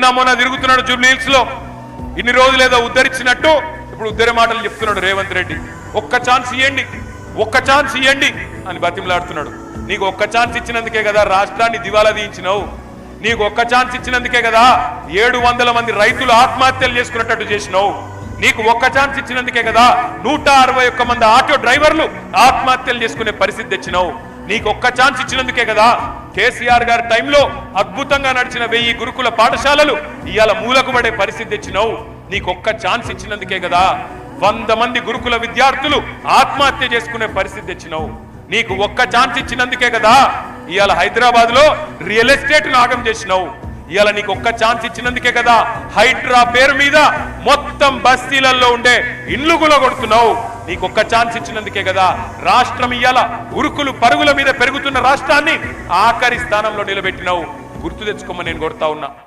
నిన్న మొన్న తిరుగుతున్నాడు జూబ్లీహిల్స్లో ఇన్ని రోజులు ఏదో ఉద్ధరించినట్టు ఇప్పుడు ఉద్దరి మాటలు చెప్తున్నాడు రేవంత్ రెడ్డి. ఒక్క ఛాన్స్ ఇవ్వండి ఒక్క ఛాన్స్ ఇవ్వండి అని బతిమలాడుతున్నాడు. నీకు ఒక్క ఛాన్స్ ఇచ్చినందుకే కదా రాష్ట్రాన్ని దివాలా తీయించినావు. నీకు ఒక్క ఛాన్స్ ఇచ్చినందుకే కదా ఏడు వందల మంది రైతులు ఆత్మహత్యలు చేసుకున్నట్టు చేసినావు. నీకు ఒక్క ఛాన్స్ ఇచ్చినందుకే కదా నూట అరవై ఒక్క మంది ఆటో డ్రైవర్లు ఆత్మహత్యలు చేసుకునే పరిస్థితి తెచ్చినావు. నీకు ఒక్క ఛాన్స్ ఇచ్చినందుకే కదా కేసీఆర్ గారి టైంలో అద్భుతంగా నడిచిన వెయ్యి గురుకుల పాఠశాలలు ఇవాళ మూలకు పడే పరిస్థితి తెచ్చినావు. నీకు ఒక్క ఛాన్స్ ఇచ్చినందుకే కదా వంద మంది గురుకుల విద్యార్థులు ఆత్మహత్య చేసుకునే పరిస్థితి తెచ్చినావు. నీకు ఒక్క ఛాన్స్ ఇచ్చినందుకే కదా ఇవాళ హైదరాబాద్లో రియల్ ఎస్టేట్ నాగం చేసినావు. ఇవాళ నీకు ఒక్క ఛాన్స్ ఇచ్చినందుకే కదా హైడ్రా పేరు మీద మొత్తం బస్తీలలో ఉండే ఇండ్లు కొడుతున్నావు నీకు ఒక్క ఛాన్స్ ఇచ్చినందుకే కదా రాష్ట్రం ఇయ్యాల ఉరుకులు పరుగుల మీద పెరుగుతున్న రాష్ట్రాన్ని ఆఖరి స్థానంలో నిలబెట్టినావు. గుర్తు తెచ్చుకోమని నేను కొడతా ఉన్నా.